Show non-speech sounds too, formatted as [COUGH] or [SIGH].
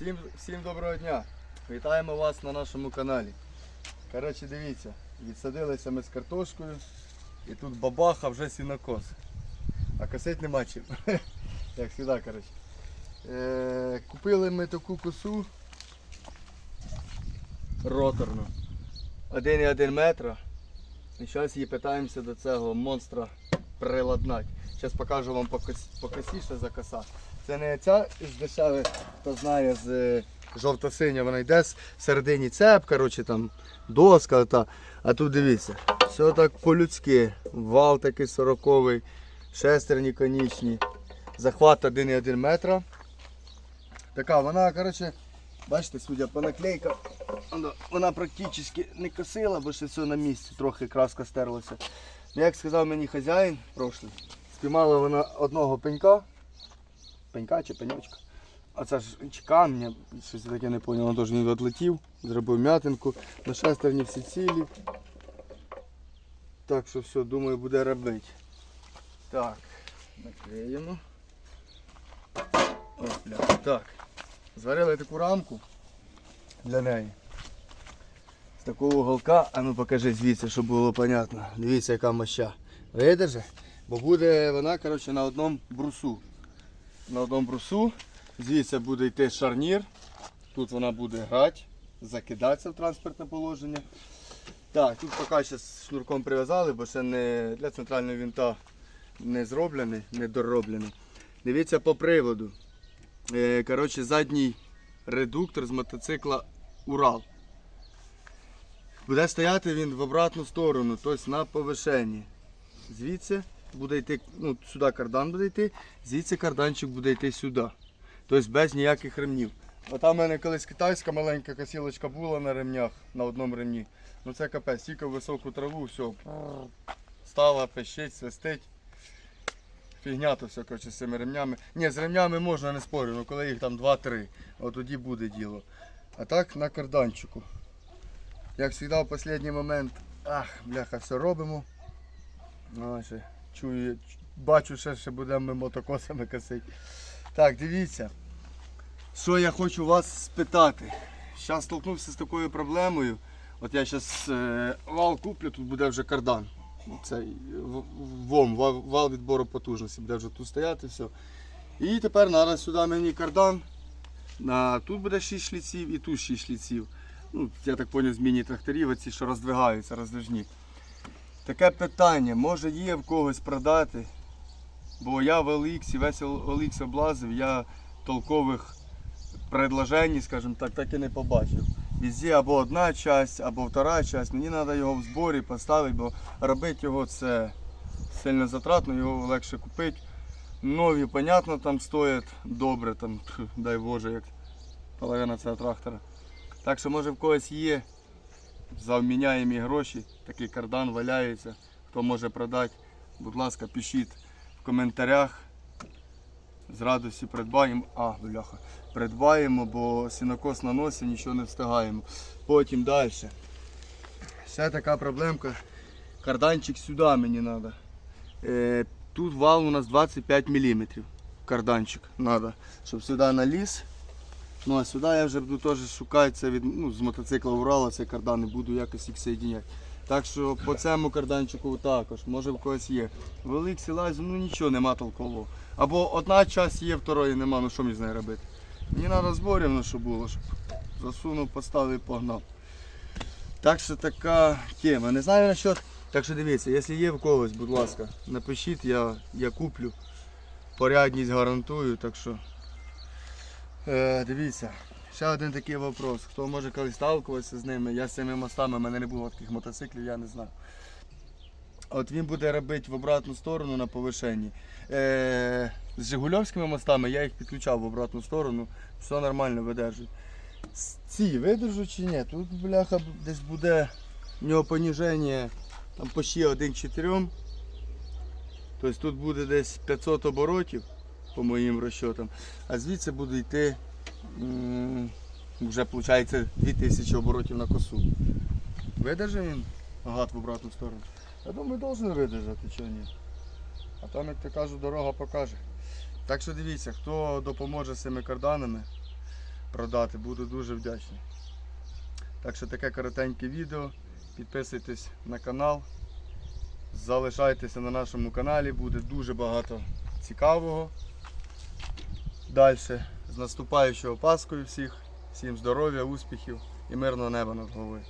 Всім, всім доброго дня! Вітаємо вас на нашому каналі. Коротше, дивіться, відсадилися ми з картошкою і тут бабаха вже сінокос. А косить нема чим. [LAUGHS] Як завжди, коротше. Е, купили ми таку косу роторну. 1,1 метра. І зараз її питаємося до цього монстра приладнати. Зараз покажу вам по косі, по косі, що за коса. Це не ця з дешевих, хто знає, з е, жовто-синя, вона йде з середині цеп, коротше там доска. Та. А тут дивіться, все так по-людськи. Вал такий сороковий, шестерні конічні. Захват 1,1 метра. Така, вона, коротше, бачите, судя по наклейкам, вона практично не косила, бо ще все на місці, трохи краска стерлася. Ну, Як сказав мені хазяїн прошлий, спіймала вона одного пенька, пенька чи пеньочка. А це ж чи камня, щось таке не зрозумів, він теж він відлетів, зробив м'ятинку, на шестерні всі цілі. Так що все, думаю, буде робити. Так, наклеїмо. Ось, бля. Так. Зварили таку рамку для неї. Такого уголка, а ну покажи звідси, щоб було понятно. Дивіться, яка моща. Видержи? Бо буде вона коротше, на одному брусу. На одному брусу. Звідси буде йти шарнір. Тут вона буде грати, закидатися в транспортне положення. Так, тут поки ще шнурком прив'язали, бо ще не для центрального винта не зроблений, не дороблений. Дивіться по приводу. Е, коротше, задній редуктор з мотоцикла Урал. Буде стояти він в обратну сторону, тобто на повишенні. Звідси буде йти, ну, сюди кардан буде йти, звідси карданчик буде йти сюди. Тобто без ніяких ремнів. А там в мене колись китайська маленька косілочка була на ремнях, на одному ремні. Ну це капець, тільки високу траву, все. Стала, пищить, свистить. Фігня то все коротше, з цими ремнями. Ні, з ремнями можна не спорю, ну коли їх там 2-3, от тоді буде діло. А так на карданчику. Як завжди в останній момент, ах, бляха, все робимо. Ну, ще чую, бачу, ще, ще будемо ми мотокосами косити. Так, дивіться. Що я хочу вас спитати. Зараз столкнувся з такою проблемою. От я зараз вал куплю, тут буде вже кардан. Цей ВОМ, вал відбору потужності, буде вже тут стояти все. І тепер треба сюди мені кардан. Тут буде 6 шліців і тут 6 шліців. Ну, я так зрозумів, з міні-тракторів, оці, що роздвигаються, роздвижні. Таке питання, може є в когось продати? Бо я в OLX, весь OLX облазив, я толкових предложень, скажімо так, так і не побачив. Везде або одна часть, або втора часть. Мені треба його в зборі поставити, бо робити його це сильно затратно, його легше купити. Нові, понятно, там стоять добре, там, дай Боже, як половина цього трактора. Так що може в когось є за вміняємі гроші, такий кардан валяється, хто може продати, будь ласка, пишіть в коментарях. З радості придбаємо. А, бляха, придбаємо, бо сінокос на носі, нічого не встигаємо. Потім далі. Ще така проблемка. Карданчик сюди мені треба. Е, тут вал у нас 25 мм. Карданчик треба, щоб сюди наліз. Ну а сюди я вже буду теж шукати це від, ну, з мотоцикла Урала, цей кардан і буду якось їх соєдиняти. Так що по цьому карданчику також, може в когось є. Великий лазю, ну нічого нема толкового. Або одна часть є, второї нема, ну що мені з нею робити? Мені треба зборів, ну, щоб було, щоб засунув, поставив і погнав. Так що така тема. Не знаю насчет. Так що дивіться, якщо є в когось, будь ласка, напишіть, я, я куплю. Порядність гарантую, так що. Е, дивіться, ще один такий вопрос. Хто може колись сталкуватися з ними, я з цими мостами, в мене не було таких мотоциклів, я не знаю. От він буде робити в обратну сторону на повишенні. Е, з Жигульовськими мостами я їх підключав в обратну сторону, все нормально видержують. Ці видержу чи ні? Тут бляха десь буде в нього поніження там по ще 1,4. Тобто тут буде десь 500 оборотів по моїм розчотам, а звідси буде йти вже виходить 2000 оборотів на косу. Видержи він гад в обратну сторону? Я думаю, должен видержати, чого ні. А там, як ти кажу, дорога покаже. Так що дивіться, хто допоможе з цими карданами, продати. Буду дуже вдячний. Так що таке коротеньке відео. Підписуйтесь на канал. Залишайтеся на нашому каналі, буде дуже багато цікавого. Далі з наступаючого Паскою всіх. Всім здоров'я, успіхів і мирного неба над головою.